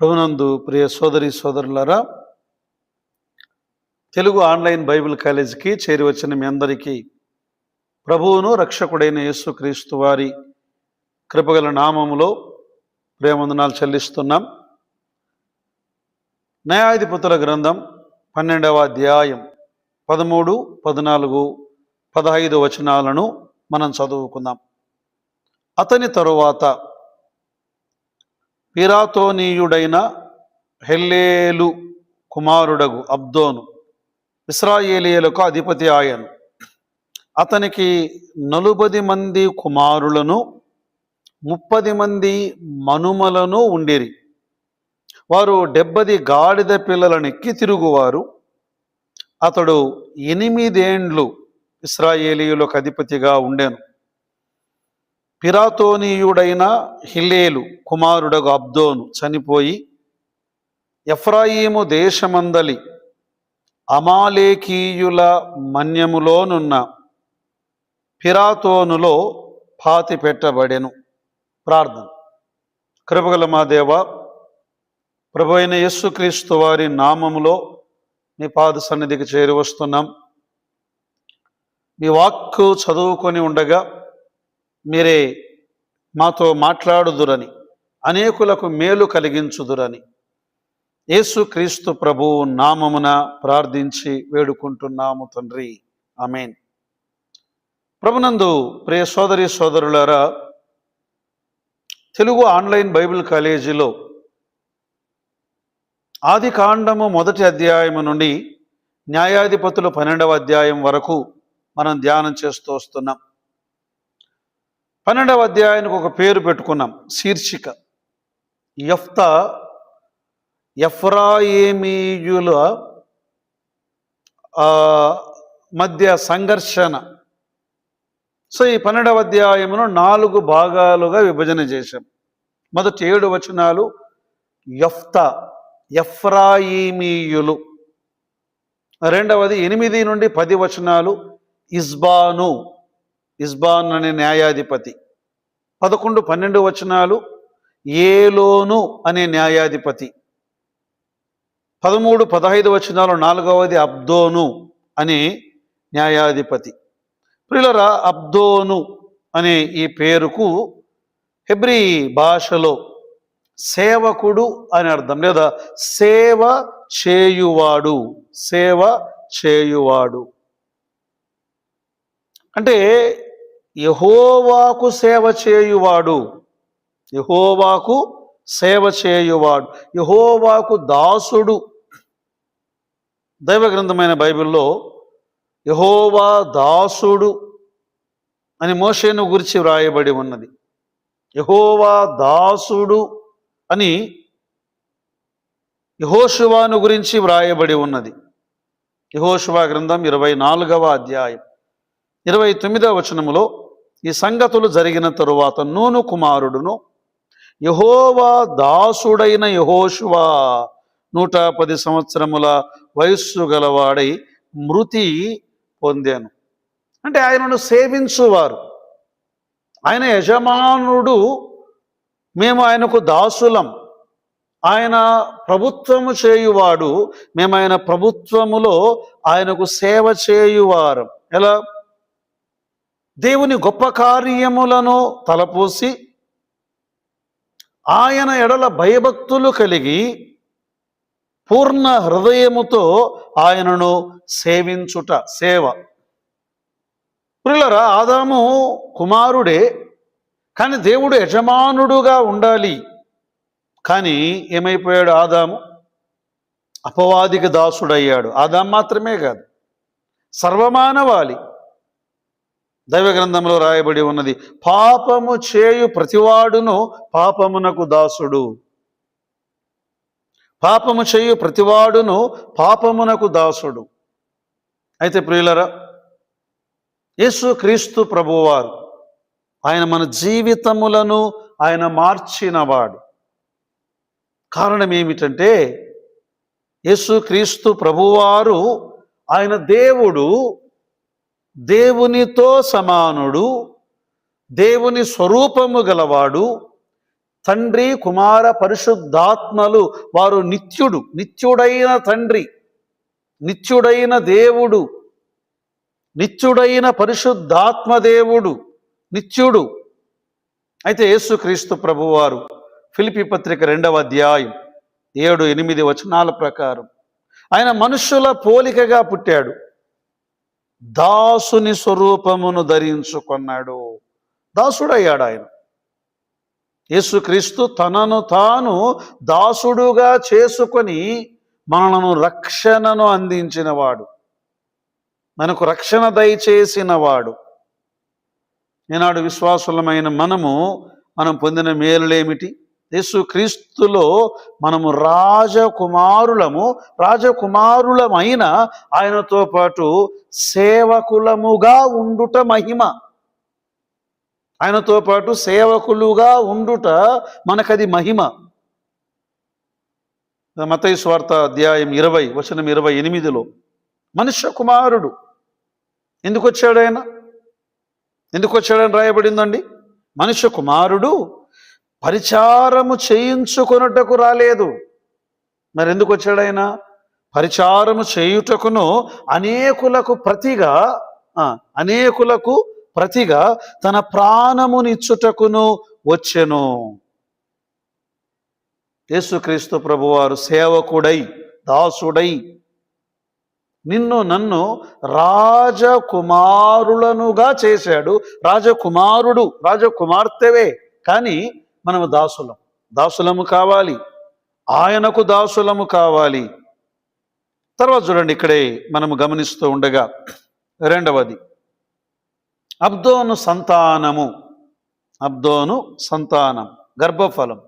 ప్రభునందు ప్రియ సోదరి సోదరులారా తెలుగు ఆన్లైన్ బైబిల్ కాలేజీకి చేరి వచ్చిన మీ అందరికీ ప్రభువును రక్షకుడైన యేసుక్రీస్తు వారి కృపగల నామములో ప్రేమందనాలు చెల్లిస్తున్నాం. న్యాయాధిపతుల గ్రంథం పన్నెండవ అధ్యాయం పదమూడు పద్నాలుగు పదహైదు వచనాలను మనం చదువుకుందాం. అతని తరువాత పిరాతోనీయుడైన హెల్లేలు కుమారుడగు అబ్దోను ఇస్రాయేలీయులకు అధిపతి ఆయను. అతనికి నలుబది మంది కుమారులను ముప్పది మంది మనుమలను ఉండిరి. వారు డెబ్బది గాడిద పిల్లలనెక్కి తిరుగువారు. అతడు ఎనిమిదేండ్లు ఇస్రాయేలీయులకు అధిపతిగా ఉండెను. పిరాతోనీయుడైన హిలేలు కుమారుడగు అబ్దోను చనిపోయి ఎఫ్రాయిము దేశమందలి అమాలేకీయుల మన్యములోనున్న పిరాతోనులో పాతి పెట్టబడెను. ప్రార్థన. కృపగల మా దేవ ప్రభు అయిన యస్సుక్రీస్తు వారి నామములో మీ పాద సన్నిధికి చేరి వస్తున్నాం. మీ వాక్కు చదువుకొని ఉండగా మీరే మాతో మాట్లాడుదురని అనేకులకు మేలు కలిగించుదురని. యేసుక్రీస్తు ప్రభు నామమున ప్రార్థించి వేడుకుంటున్నాము తండ్రి. ఆమెన్. ప్రభునందు ప్రియ సోదరి సోదరులారా తెలుగు ఆన్లైన్ బైబిల్ కాలేజీలో ఆది కాండము మొదటి అధ్యాయము నుండి న్యాయాధిపతులు పన్నెండవ అధ్యాయం వరకు మనం ధ్యానం చేస్తూ వస్తున్నాం. పన్నెండవ అధ్యాయానికి ఒక పేరు పెట్టుకున్నాం శీర్షిక. యఫ్త ఎఫ్రాయిమీయుల మధ్య సంఘర్షణ. సో ఈ పన్నెండవ అధ్యాయమును నాలుగు భాగాలుగా విభజన చేశాం. మొదటి ఏడు వచనాలు యఫ్త ఎఫ్రాయిమీయులు. రెండవది ఎనిమిది నుండి పది వచనాలు ఇస్బాను. ఇస్బాన్ అనే న్యాయాధిపతి. పదకొండు పన్నెండు వచనాలు ఏలోను అనే న్యాయాధిపతి. పదమూడు పదహైదు వచనాలు నాలుగవది అబ్దోను అనే న్యాయాధిపతి. ప్రియులరా అబ్దోను అనే ఈ పేరుకు హెబ్రీ భాషలో సేవకుడు అని అర్థం లేదా సేవ చేయువాడు సేవ చేయువాడు. అంటే యహోవాకు సేవ చేయువాడు. యహోవాకు సేవ చేయువాడు. యహోవాకు దాసుడు. దైవ గ్రంథమైన బైబిల్లో యహోవా దాసుడు అని మోషేను గురించి వ్రాయబడి ఉన్నది. యహోవా దాసుడు అని యహోశువాను గురించి వ్రాయబడి ఉన్నది. యహోశువా గ్రంథం ఇరవై నాలుగవ అధ్యాయం. ఇరవై తొమ్మిదవ వచనములో ఈ సంగతులు జరిగిన తరువాత నూను కుమారుడును యహోవా దాసుడైన యహోశువా నూట పది సంవత్సరముల వయస్సు గలవాడై మృతి పొందాను. అంటే ఆయనను సేవించువారు. ఆయన యజమానుడు మేము ఆయనకు దాసులం. ఆయన ప్రభుత్వము చేయువాడు మేము ఆయన ప్రభుత్వములో ఆయనకు సేవ చేయువారం. ఎలా? దేవుని గొప్ప కార్యములను తలపోసి ఆయన ఎడల భయభక్తులు కలిగి పూర్ణ హృదయముతో ఆయనను సేవించుట సేవ. ప్రియులరా ఆదాము కుమారుడే కానీ దేవుడు యజమానుడుగా ఉండాలి. కానీ ఏమైపోయాడు ఆదాము? అపవాదికి దాసుడయ్యాడు. ఆదాం మాత్రమే కాదు సర్వమానవాలి దైవ గ్రంథంలో రాయబడి ఉన్నది పాపము చేయు ప్రతివాడును పాపమునకు దాసుడు. పాపము చేయు ప్రతివాడును పాపమునకు దాసుడు. అయితే ప్రియులరా యేసు క్రీస్తు ప్రభువారు ఆయన మన జీవితములను ఆయన మార్చినవాడు. కారణం ఏమిటంటే యేసు క్రీస్తు ప్రభువారు ఆయన దేవుడు దేవునితో సమానుడు దేవుని స్వరూపము గలవాడు తండ్రి కుమార పరిశుద్ధాత్మలు వారు నిత్యుడు నిత్యుడైన తండ్రి నిత్యుడైన దేవుడు నిత్యుడైన పరిశుద్ధాత్మ దేవుడు నిత్యుడు. అయితే యేసుక్రీస్తు ప్రభువారు ఫిలిపి పత్రిక రెండవ అధ్యాయం ఏడు ఎనిమిది వచనాల ప్రకారం ఆయన మనుషుల పోలికగా పుట్టాడు. దాసుని స్వరూపమును ధరించుకున్నాడు. దాసుడయ్యాడు ఆయన యేసుక్రీస్తు తనను తాను దాసుడుగా చేసుకొని మనను రక్షణను అందించినవాడు. మనకు రక్షణ దయచేసినవాడు. ఈనాడు విశ్వాసులమైన మనము మనం పొందిన మేలులేమిటి? యేసు క్రీస్తులో మనము రాజకుమారులము రాజకుమారులమైన ఆయనతో పాటు సేవకులముగా ఉండుట మహిమ. ఆయనతో పాటు సేవకులుగా ఉండుట మనకది మహిమ. మతయి స్వార్థ అధ్యాయం ఇరవై వచనం ఇరవై ఎనిమిదిలో మనుష్య కుమారుడు ఎందుకు వచ్చాడు ఆయన? ఎందుకు వచ్చాడని రాయబడిందండి? మనుష్య కుమారుడు పరిచారము చేయించుకొనుటకు రాలేదు. మరి ఎందుకు వచ్చాడు ఆయన? పరిచారము చేయుటకును అనేకులకు ప్రతిగా అనేకులకు ప్రతిగా తన ప్రాణమునిచ్చుటకును వచ్చెను. యేసుక్రీస్తు ప్రభువారు సేవకుడై దాసుడై నిన్ను నన్ను రాజకుమారులనుగా చేశాడు. రాజకుమారుడు రాజకుమార్తెవే. కానీ మనము దాసులం. దాసులము కావాలి. ఆయనకు దాసులము కావాలి. తర్వాత చూడండి ఇక్కడే మనము గమనిస్తూ ఉండగా రెండవది. అబ్దోను సంతానము. అబ్దోను సంతానం. గర్భఫలం.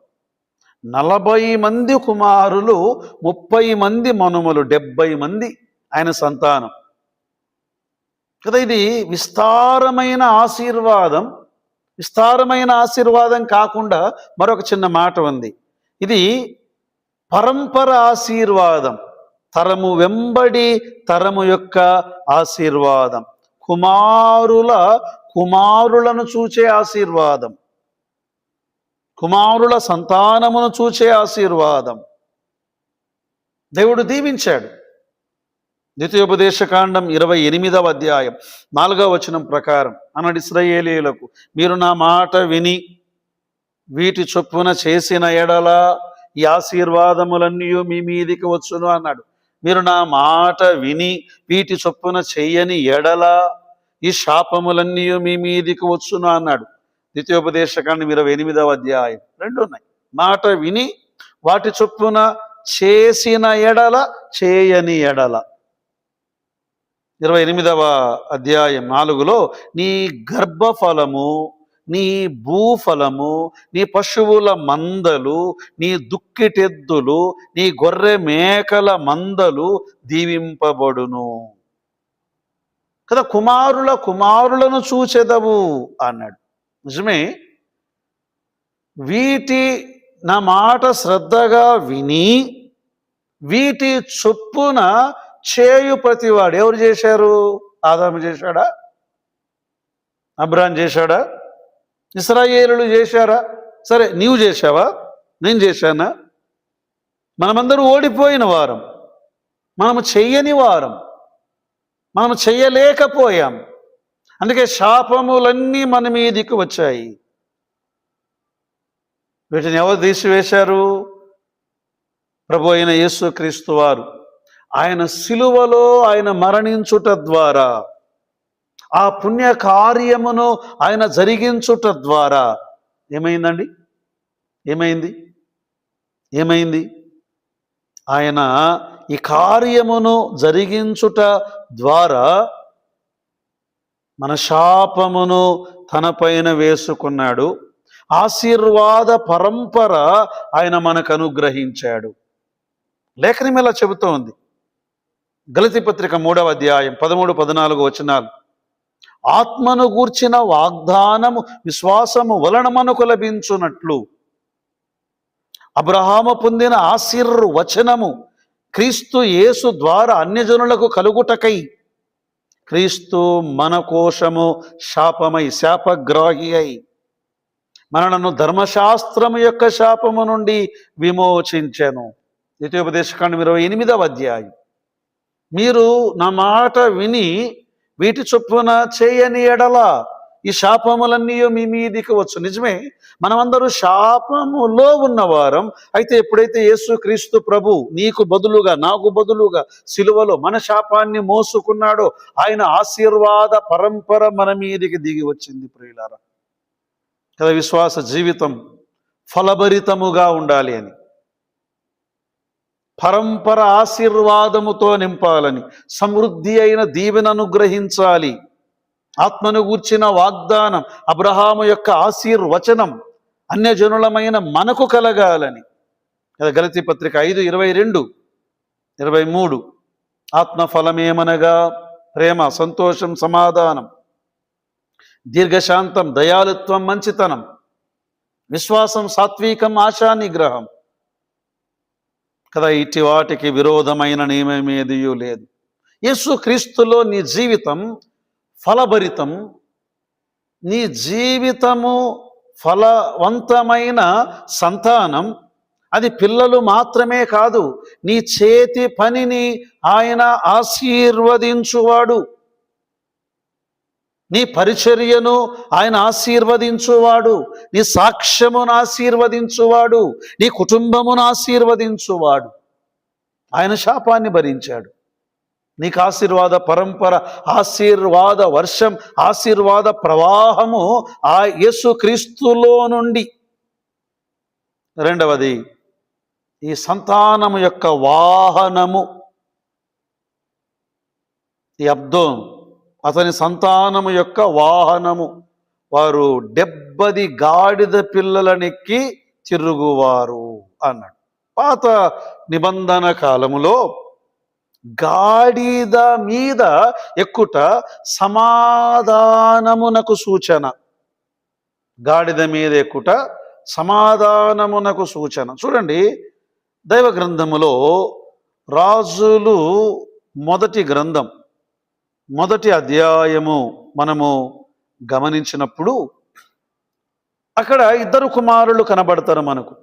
నలభై మంది కుమారులు ముప్పై మంది మనుమలు డెబ్బై మంది ఆయన సంతానం. కదా ఇది విస్తారమైన ఆశీర్వాదం. విస్తారమైన ఆశీర్వాదం కాకుండా మరొక చిన్న మాట ఉంది. ఇది పరంపర ఆశీర్వాదం తరము వెంబడి తరము యొక్క ఆశీర్వాదం కుమారుల కుమారులను చూచే ఆశీర్వాదం కుమారుల సంతానమును చూచే ఆశీర్వాదం. దేవుడు దీవించాడు. ద్వితీయోపదేశకాండం ఇరవై ఎనిమిదవ అధ్యాయం నాలుగవ వచనం ప్రకారం అన్నాడు ఇస్రయేలీలకు మీరు నా మాట విని వీటి చొప్పున చేసిన ఎడల ఈ ఆశీర్వాదములన్నీ మీ మీదికి వచ్చును అన్నాడు. మీరు నా మాట విని వీటి చొప్పున చెయ్యని ఎడల ఈ శాపములన్నీ మీ మీదికి వచ్చును అన్నాడు. ద్వితీయోపదేశకాండం ఇరవై ఎనిమిదవ అధ్యాయం రెండు ఉన్నాయి. మాట విని వాటి చొప్పున చేసిన ఎడల చేయని ఎడల ఇరవై ఎనిమిదవ అధ్యాయం నాలుగులో నీ గర్భఫలము నీ భూఫలము నీ పశువుల మందలు నీ దుక్కిటెద్దులు నీ గొర్రె మేకల మందలు దీవింపబడును. కదా కుమారుల కుమారులను చూచెదవు అన్నాడు. నిజమే? వీటి నా మాట శ్రద్ధగా విని వీటి చొప్పున చేయు ప్రతివాడు. ఎవరు చేశారు? ఆదాము చేశాడా? అబ్రాన్ చేశాడా? ఇస్రాయేలులు చేశారా? సరే నీవు చేశావా? నేను చేశానా? మనమందరూ ఓడిపోయిన వారం. మనము చెయ్యని వారం. మనము చెయ్యలేకపోయాం అందుకే శాపములన్నీ మన మీదికి వచ్చాయి. వీటిని ఎవరు తీసివేశారు? ప్రభు అయిన యేసుక్రీస్తు వారు. ఆయన సిలువలో ఆయన మరణించుట ద్వారా ఆ పుణ్య కార్యమును ఆయన జరిగించుట ద్వారా. ఏమైందండి? ఏమైంది? ఏమైంది? ఆయన ఈ కార్యమును జరిగించుట ద్వారా మన శాపమును తన పైన వేసుకున్నాడు. ఆశీర్వాద పరంపర ఆయన మనకు అనుగ్రహించాడు. లేఖనం ఇలా చెబుతోంది. గలతి పత్రిక మూడవ అధ్యాయం పదమూడు పద్నాలుగు వచనాలు. ఆత్మను గూర్చిన వాగ్దానము విశ్వాసము వలన మనకు లభించున్నట్లు అబ్రహాము పొందిన ఆశీర్వచనము క్రీస్తు యేసు ద్వారా అన్యజనులకు కలుగుటకై. క్రీస్తు మన కోశము శాపమై శాపగ్రాహి అయి మనలను ధర్మశాస్త్రము యొక్క శాపము నుండి విమోచించెను. ద్వితీయోపదేశకాండం ఇరవై ఎనిమిదవ అధ్యాయం. మీరు నా మాట విని వీటి చొప్పున చేయని ఎడల ఈ శాపములన్నీ మీ మీదికి వచ్చు. నిజమే మనమందరూ శాపములో ఉన్నవారం. అయితే ఎప్పుడైతే యేసు క్రీస్తు ప్రభు నీకు బదులుగా నాకు బదులుగా సిలువలో మన శాపాన్ని మోసుకున్నాడో ఆయన ఆశీర్వాద పరంపర మన మీదికి దిగి వచ్చింది ప్రియులారా. కదా విశ్వాస జీవితం ఫలభరితముగా ఉండాలి అని. పరంపర ఆశీర్వాదముతో నింపాలని సమృద్ధి అయిన దీవెనను గ్రహించాలి ఆత్మను గూర్చిన వాగ్దానం అబ్రహాము యొక్క ఆశీర్వచనం అన్యజనులమైన మనకు కలగాలని. కదా గలతి పత్రిక ఐదు ఇరవై రెండు ఇరవై మూడు. ఆత్మ ఫలమేమనగా? ప్రేమ సంతోషం సమాధానం. దీర్ఘశాంతం దయాలుత్వం మంచితనం. విశ్వాసం సాత్వికం ఆశా నిగ్రహం కదా ఇట్టి వాటికి విరోధమైన నియమమేదియూ లేదు. యేసు క్రీస్తులో నీ జీవితం ఫలభరితం. నీ జీవితము ఫలవంతమైన సంతానం. అది పిల్లలు మాత్రమే కాదు నీ చేతి పనిని ఆయన ఆశీర్వదించువాడు. నీ పరిచర్యను ఆయన ఆశీర్వదించువాడు. నీ సాక్ష్యమును ఆశీర్వదించువాడు. నీ కుటుంబమును ఆశీర్వదించువాడు. ఆయన శాపాన్ని భరించాడు. నీకు ఆశీర్వాద పరంపర ఆశీర్వాద వర్షం ఆశీర్వాద ప్రవాహము ఆ యేసు క్రీస్తులో నుండి. రెండవది ఈ సంతానము యొక్క వాహనము. ఈ అబ్దోం అతని సంతానము యొక్క వాహనము. వారు డెబ్బది గాడిద పిల్లలనెక్కి తిరుగువారు అన్నాడు. పాత నిబంధన కాలములో గాడిద మీద ఎక్కుట సమాధానమునకు సూచన. గాడిద మీద ఎక్కుట సమాధానమునకు సూచన. చూడండి దైవ గ్రంథములో రాజులు మొదటి గ్రంథం మొదటి అధ్యాయము మనము గమనించినప్పుడు అక్కడ ఇద్దరు కుమారులు కనబడతారు మనకు.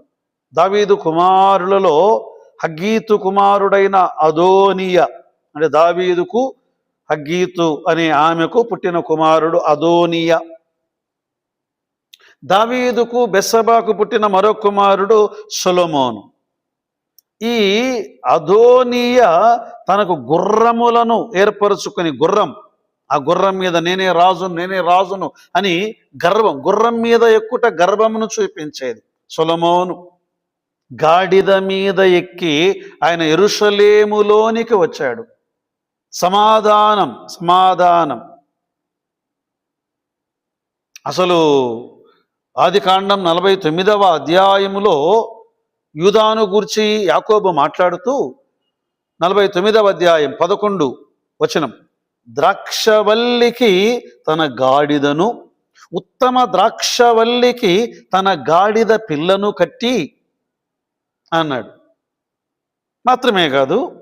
దావీదు కుమారులలో హగ్గీతు కుమారుడైన అదోనియ అంటే దావీదుకు హగ్గీతు అనే ఆమెకు పుట్టిన కుమారుడు అదోనియ. దావీదుకు బెస్సబాకు పుట్టిన మరో కుమారుడు సొలమోను. ఈ అధోనీయ తనకు గుర్రములను ఏర్పరచుకుని గుర్రం ఆ గుర్రం మీద నేనే రాజును నేనే రాజును అని గర్వం గుర్రం మీద ఎక్కుట గర్వమును చూపించేది సులమోను. గాడిద మీద ఎక్కి ఆయన ఎరుషలేములోనికి వచ్చాడు. సమాధానం సమాధానం. అసలు ఆది కాండం నలభై తొమ్మిదవ అధ్యాయములో యూదాను గూర్చి యాకోబు మాట్లాడుతూ నలభై తొమ్మిదవ అధ్యాయం పదకొండు వచనం. ద్రాక్షవల్లికి తన గాడిదను ఉత్తమ ద్రాక్షవల్లికి తన గాడిద పిల్లను కట్టి అన్నాడు. మాత్రమే కాదు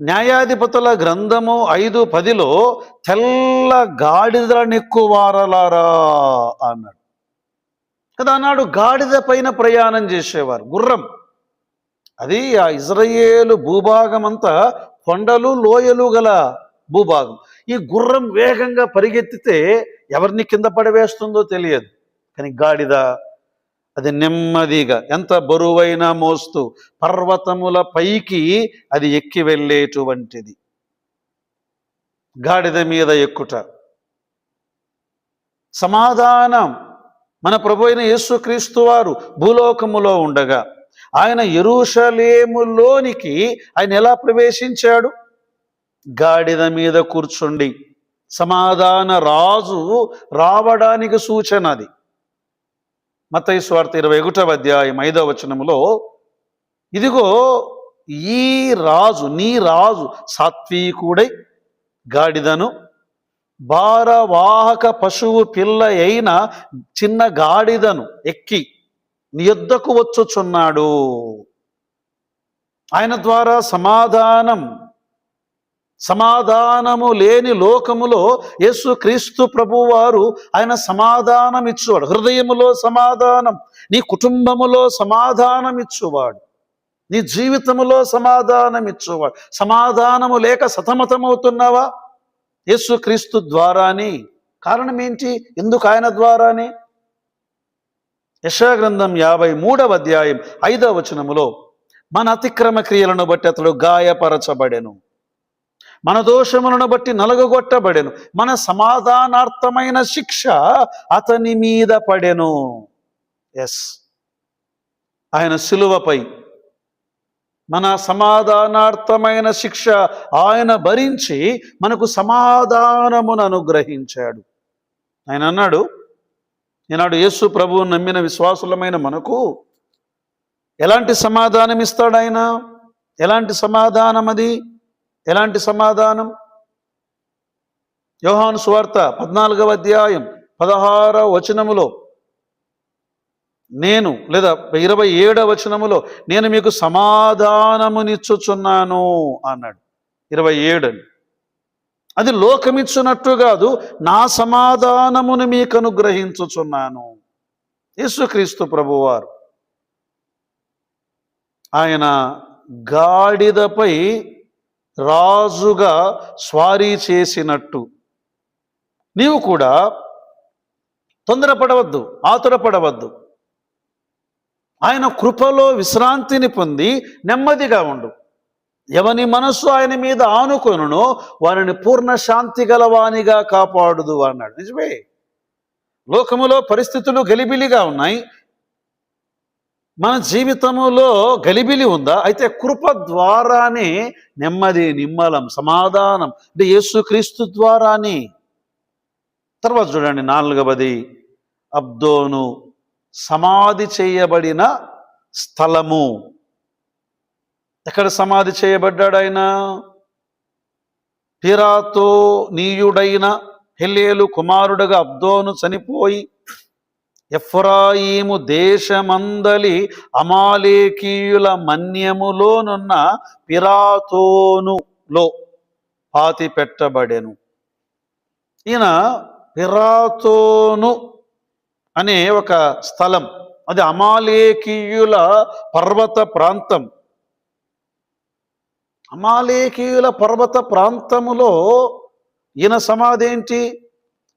న్యాయాధిపతుల గ్రంథము ఐదు పదిలో తెల్ల గాడిదలనెక్కువారలారా అన్నాడు. కదా అన్నాడు. గాడిద పైన ప్రయాణం చేసేవారు. గుర్రం. అది ఆ ఇజ్రాయేలు భూభాగం అంతా కొండలు లోయలు గల భూభాగం. ఈ గుర్రం వేగంగా పరిగెత్తితే ఎవరిని కింద పడవేస్తుందో తెలియదు. కానీ గాడిద అది నెమ్మదిగా ఎంత బరువైనా మోస్తూ పర్వతముల పైకి అది ఎక్కి వెళ్ళేటువంటిది. గాడిద మీద ఎక్కుట. సమాధానం. మన ప్రభు అయిన యేసుక్రీస్తు వారు భూలోకములో ఉండగా ఆయన ఎరుషలేములోనికి ఆయన ఎలా ప్రవేశించాడు? గాడిద మీద కూర్చుండి. సమాధాన రాజు రావడానికి సూచన అది. మత్తయి స్వార్థ ఇరవై ఒకటవ అధ్యాయం ఐదవ వచనములో ఇదిగో ఈ రాజు నీ రాజు సాత్వికుడై గాడిదను భారవాహక పశువు పిల్ల అయిన చిన్న గాడిదను ఎక్కి నీ యొద్దకు వచ్చుచున్నాడు. ఆయన ద్వారా సమాధానం సమాధానము లేని లోకములో యేసు క్రీస్తు ప్రభువారు ఆయన సమాధానం ఇచ్చువాడు. హృదయములో సమాధానం నీ కుటుంబములో సమాధానం ఇచ్చువాడు. నీ జీవితములో సమాధానం ఇచ్చువాడు. సమాధానము లేక సతమతమవుతున్నావా? యేసు క్రీస్తు ద్వారాని. కారణం ఏంటి ఎందుకు ఆయన ద్వారాని? యశాగ్రంథం యాభై మూడవ అధ్యాయం ఐదవ వచనములో మన అతిక్రమ క్రియలను బట్టి అతడు గాయపరచబడెను. మన దోషములను బట్టి నలగగొట్టబడెను. మన సమాధానార్థమైన శిక్ష అతని మీద పడెను. ఎస్. ఆయన సిలువపై మన సమాధానార్థమైన శిక్ష ఆయన భరించి మనకు సమాధానమును అనుగ్రహించాడు. ఆయన అన్నాడు ఈనాడు యేసు ప్రభువు నమ్మిన విశ్వాసులమైన మనకు ఎలాంటి సమాధానం ఇస్తాడు ఆయన? ఎలాంటి సమాధానం అది? ఎలాంటి సమాధానం? యోహాను సువార్త పద్నాలుగవ అధ్యాయం పదహార వచనములో నేను లేదా ఇరవై ఏడవ వచనములో నేను మీకు సమాధానమునిచ్చుచున్నాను అన్నాడు. ఇరవై ఏడు అది లోకమిచ్చునట్టు కాదు నా సమాధానమును మీకు అనుగ్రహించుచున్నాను యేసుక్రీస్తు ప్రభువారు ఆయన గాడిదపై రాజుగా స్వారీ చేసినట్టు. నీవు కూడా తొందరపడవద్దు ఆతురపడవద్దు. ఆయన కృపలో విశ్రాంతిని పొంది నెమ్మదిగా ఉండు. ఎవని మనస్సు ఆయన మీద ఆనుకొనునో వారిని పూర్ణ శాంతి గలవానిగా కాపాడుదు అన్నాడు. నిజమే? లోకములో పరిస్థితులు గలిబిలిగా ఉన్నాయి. మన జీవితములో గలిబిలి ఉందా? అయితే కృప ద్వారానే నెమ్మది నిమ్మలం సమాధానం. అంటే యేసుక్రీస్తు ద్వారానే. తర్వాత చూడండి నాలుగవది. అబ్దోను సమాధి చేయబడిన స్థలము. ఎక్కడ సమాధి చేయబడ్డాడు ఆయన? పిరాతో నీయుడైన హెల్లేలు కుమారుడుగా అబ్దోను చనిపోయి ఎఫ్రాయిము దేశమందలి అమాలేకీయుల మన్యములోనున్న పిరాతోనులో పాతి పెట్టబడెను ఈయన పిరాతోను అనే ఒక స్థలం. అది అమాలేకీయుల పర్వత ప్రాంతం. అమాలేకీయుల పర్వత ప్రాంతములో ఈయన సమాధి ఏంటి?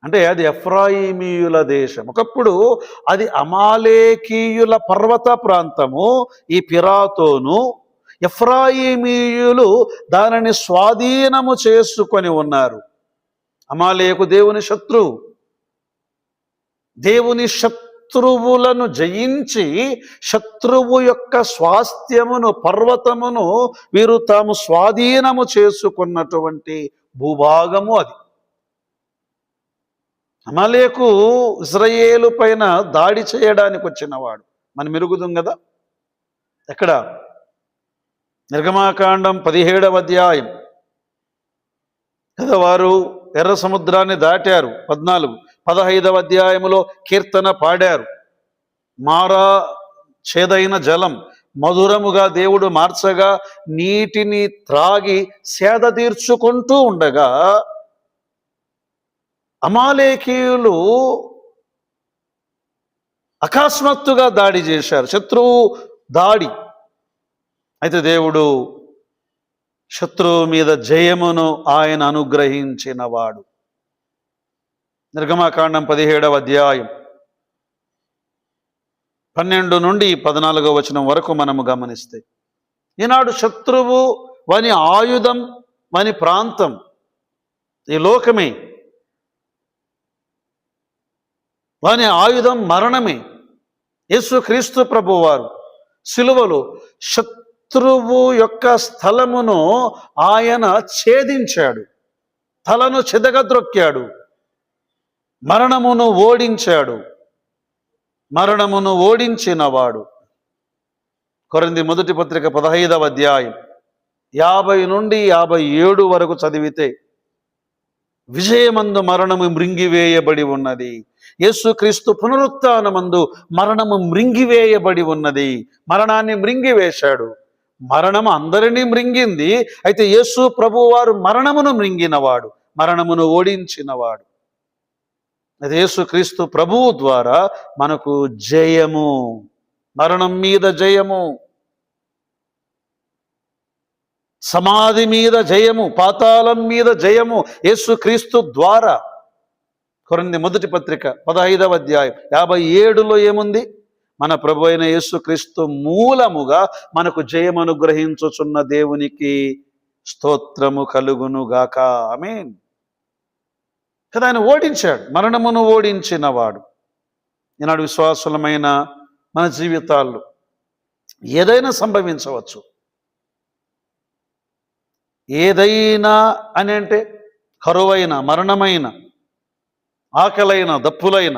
అంటే అది ఎఫ్రాయిమీయుల దేశం. ఒకప్పుడు అది అమాలేకీయుల పర్వత ప్రాంతము ఈ పిరాతోను ఎఫ్రాయిమీయులు దానిని స్వాధీనము చేసుకొని ఉన్నారు. అమాలేకు దేవుని శత్రువు. దేవుని శత్రువులను జయించి శత్రువు యొక్క స్వాస్థ్యమును పర్వతమును వీరు తాము స్వాధీనము చేసుకున్నటువంటి భూభాగము అది. అమలేకు ఇజ్రాయేలు పైన దాడి చేయడానికి వచ్చినవాడు. మనం మెరుగుదాం కదా? ఎక్కడ? నిర్గమాకాండం పదిహేడవ అధ్యాయం. కదా వారు ఎర్ర సముద్రాన్ని దాటారు. పద్నాలుగు. పదహైదవ అధ్యాయములో కీర్తన పాడారు. మారా చేదైన జలం మధురముగా దేవుడు మార్చగా నీటిని త్రాగి సేద తీర్చుకుంటూ ఉండగా అమాలేకీయులు అకస్మాత్తుగా దాడి చేశారు. శత్రువు దాడి. అయితే దేవుడు శత్రువు మీద జయమును ఆయన అనుగ్రహించినవాడు. నిర్గమాకాండం పదిహేడవ అధ్యాయం. పన్నెండు నుండి పద్నాలుగో వచనం వరకు మనము గమనిస్తే ఈనాడు శత్రువు వాని ఆయుధం వాని ప్రాంతం ఈ లోకమే. వాని ఆయుధం మరణమే. యేసు క్రీస్తు ప్రభువారు శిలువలు శత్రువు యొక్క స్థలమును ఆయన ఛేదించాడు. తలను చెదగద్రొక్కాడు. మరణమును ఓడించాడు. మరణమును ఓడించినవాడు. కొరింది మొదటి పత్రిక పదహైదవ అధ్యాయం యాభై నుండి యాభై ఏడు వరకు చదివితే విజయమందు మరణము మృంగివేయబడి ఉన్నది. యేసుక్రీస్తు పునరుత్నమందు మరణము మృంగివేయబడి ఉన్నది. మరణాన్ని మృంగివేశాడు. మరణం అందరినీ మృంగింది. అయితే యేసు ప్రభువారు మరణమును మృంగినవాడు. మరణమును ఓడించినవాడు. అది యేసుక్రీస్తు ప్రభువు ద్వారా మనకు జయము మరణం మీద జయము సమాధి మీద జయము పాతాళం మీద జయము యేసుక్రీస్తు ద్వారా. కొరంది మొదటి పత్రిక పదహైదవ అధ్యాయం యాభై ఏడులో ఏముంది? మన ప్రభు అయిన యేసుక్రీస్తు మూలముగా మనకు జయం అనుగ్రహించుచున్న దేవునికి స్తోత్రము కలుగును గాక కదా ఆయన ఓడించాడు మరణమును ఓడించినవాడు. ఈనాడు విశ్వాసులమైన మన జీవితాల్లో ఏదైనా సంభవించవచ్చు. ఏదైనా అని అంటే కరువైన మరణమైన ఆకలైన దప్పులైన.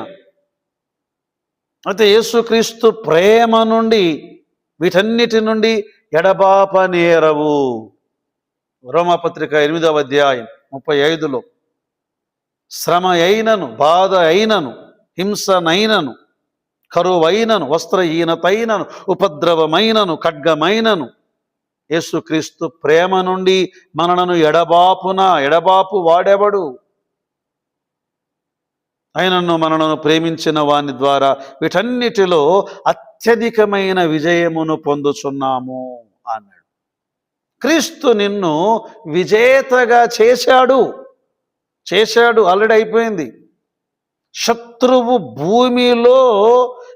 అయితే యేసుక్రీస్తు ప్రేమ నుండి వీటన్నిటి నుండి ఎడబాప నేరవు రోమపత్రిక ఎనిమిదవ అధ్యాయం ముప్పై ఐదులో శ్రమ అయినను బాధ అయినను హింసనైనను కరువైనను వస్త్రహీనతైనను ఉపద్రవమైనను ఖడ్గమైనను. యేసుక్రీస్తు ప్రేమ నుండి మనలను ఎడబాపున ఎడబాపు వాడెవడు? ఆయనను మనలను ప్రేమించిన వాని ద్వారా వీటన్నిటిలో అత్యధికమైన విజయమును పొందుచున్నాము అన్నాడు. క్రీస్తు నిన్ను విజేతగా చేశాడు. చేశాడు ఆల్రెడీ అయిపోయింది. శత్రువు భూమిలో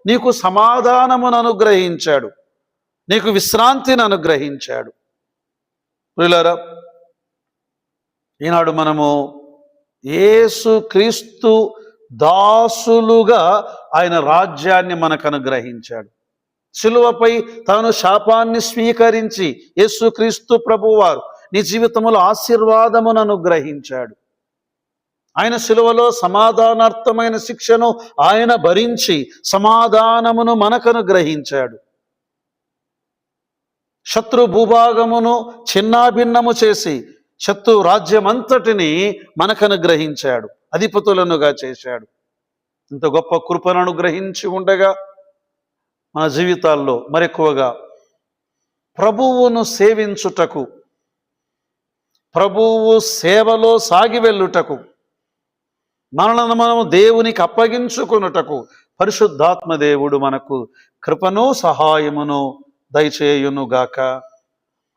నీకు సమాధానమును అనుగ్రహించాడు. నీకు విశ్రాంతిని అనుగ్రహించాడు. ప్రియులారా ఈనాడు మనము ఏసు క్రీస్తు దాసులుగా ఆయన రాజ్యాన్ని మనకు అనుగ్రహించాడు. శిలువపై తాను శాపాన్ని స్వీకరించి యేసుక్రీస్తు ప్రభువారు నీ జీవితంలో ఆశీర్వాదమును అనుగ్రహించాడు. ఆయన శిలువలో సమాధానార్థమైన శిక్షను ఆయన భరించి సమాధానమును మనకను గ్రహించాడు. శత్రు భూభాగమును చిన్నాభిన్నము చేసి శత్రు రాజ్యమంతటిని మనకను గ్రహించాడు అధిపతులనుగా చేశాడు. ఇంత గొప్ప కృపను అనుగ్రహించి ఉండగా మన జీవితాల్లో మరెక్కువగా ప్రభువును సేవించుటకు ప్రభువు సేవలో సాగి వెళ్ళుటకు మనలను మనము దేవునికి అప్పగించుకున్నటకు పరిశుద్ధాత్మ దేవుడు మనకు కృపను సహాయమును దయచేయునుగాక.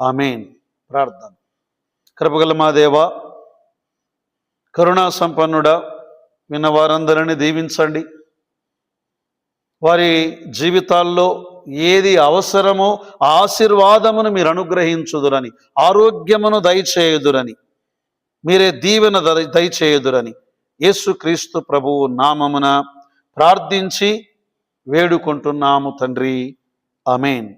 ఆమెన్. ప్రార్థన. కృపగల మా దేవ కరుణా సంపన్నుడా విన్న వారందరినీ దీవించండి. వారి జీవితాల్లో ఏది అవసరమో ఆశీర్వాదమును మీరు అనుగ్రహించుదురని ఆరోగ్యమును దయచేయుదురని మీరే దీవెన దయ- దయచేయుదురని యేసుక్రీస్తు ప్రభువు నామమున ప్రార్థించి వేడుకుంటున్నాము తండ్రి. అమేన్